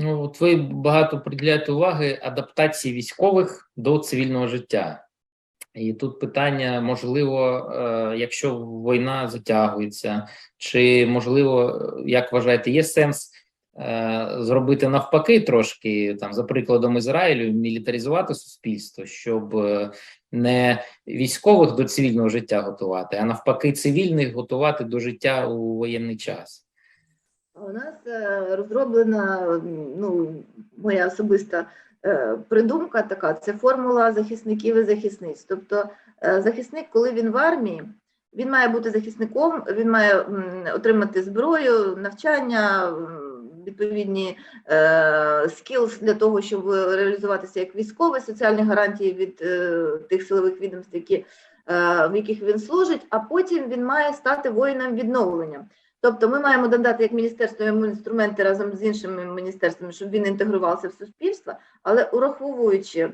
Ну, от ви багато приділяєте уваги адаптації військових до цивільного життя. І тут питання, можливо, е, якщо війна затягується, чи можливо, як вважаєте, є сенс е, зробити навпаки трошки, там, за прикладом Ізраїлю, мілітаризувати суспільство, щоб е, не військових до цивільного життя готувати, а навпаки, цивільних готувати до життя у воєнний час? У нас е, розроблена ну, моя особиста е, придумка така: це формула захисників і захисниць. Тобто, е, захисник, коли він в армії, він має бути захисником, він має отримати зброю, навчання, відповідні skills для того, щоб реалізуватися як військовий, соціальні гарантії від тих силових відомств, які, в яких він служить, а потім він має стати воїном відновлення. Тобто ми маємо додати як міністерство йому інструменти разом з іншими міністерствами, щоб він інтегрувався в суспільство, але ураховуючи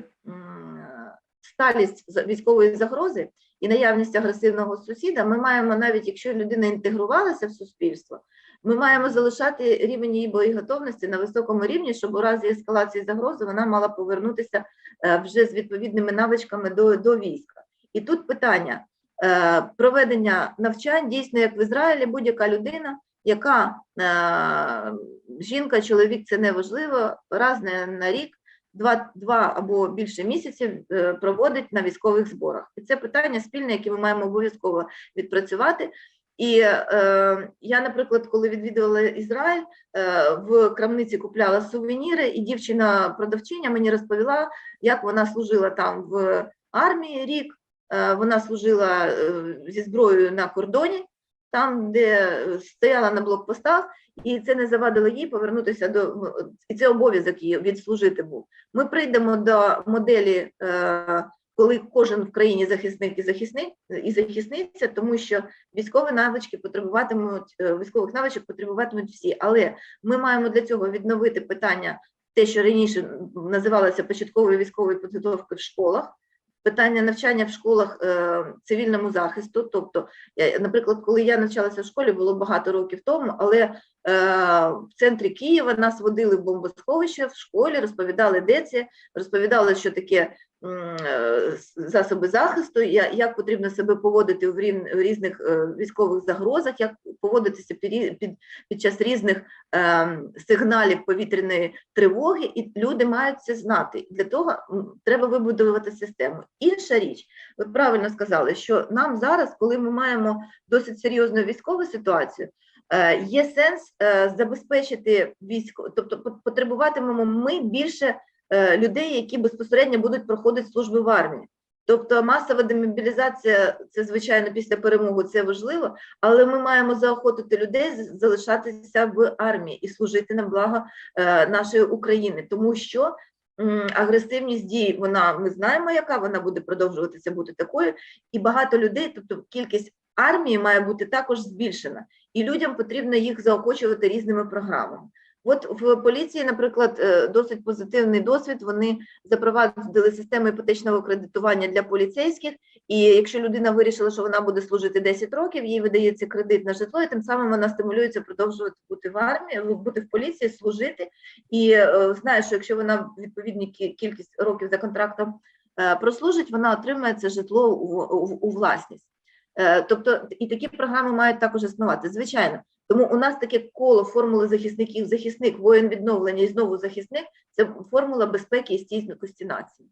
сталість військової загрози і наявність агресивного сусіда, ми маємо навіть якщо людина інтегрувалася в суспільство, ми маємо залишати рівень її боєготовності на високому рівні, щоб у разі ескалації загрози вона мала повернутися е, вже з відповідними навичками до, до війська. І тут питання проведення навчань дійсно, як в Ізраїлі, будь-яка людина, яка е, жінка, чоловік це не важливо, раз на рік, два, два або більше місяців е, проводить на військових зборах. І це питання спільне, яке ми маємо обов'язково відпрацювати. І е, я, наприклад, коли відвідувала Ізраїль, е, в крамниці купляла сувеніри, і дівчина-продавчиня мені розповіла, як вона служила там в армії рік. Е, Вона служила е, зі зброєю на кордоні, там, де е, стояла на блокпостах, і це не завадило їй повернутися до і це обов'язок її відслужити був. Ми прийдемо до моделі, коли кожен в країні захисник і захисник і захисниця, тому що військові навички потребуватимуть військових навичок потребуватимуть всі. Але ми маємо для цього відновити питання, те, що раніше називалося початковою військовою підготовкою в школах. Питання навчання в школах е, цивільному захисту. Тобто, я, наприклад, коли я навчалася в школі, було багато років тому, але е, в центрі Києва нас водили в бомбосховище в школі, розповідали, де це, розповідали, що таке засоби захисту, як потрібно себе поводити в різних е, військових загрозах, як поводитися під, час різних е, сигналів повітряної тривоги, і люди мають це знати. Для того треба вибудувати систему. Інша річ, ви правильно сказали, що нам зараз, коли ми маємо досить серйозну військову ситуацію, е, є сенс е, забезпечити військо, тобто пот- потребуватимемо ми більше е, людей, які безпосередньо будуть проходити службу в армії. Тобто масова демобілізація, це звичайно після перемоги це важливо, але ми маємо заохотити людей залишатися в армії і служити на благо е, нашої України, тому що агресивність дій, вона ми знаємо, яка вона буде продовжуватися бути такою, і багато людей, тобто кількість армії має бути також збільшена, і людям потрібно їх заохочувати різними програмами. От в поліції, наприклад, е, досить позитивний досвід. Вони запровадили систему іпотечного кредитування для поліцейських. І якщо людина вирішила, що вона буде служити 10 років, їй видається кредит на житло, і тим самим вона стимулюється продовжувати бути в армії, бути в поліції, служити. І е, знає, що якщо вона відповідні кількість років за контрактом е, прослужить, вона отримає це житло у, власність. Е, Тобто і такі програми мають також існувати. Звичайно, тому у нас таке коло формули захисників, захисник, воїн відновлення і знову захисник це формула безпеки і стійкості нації.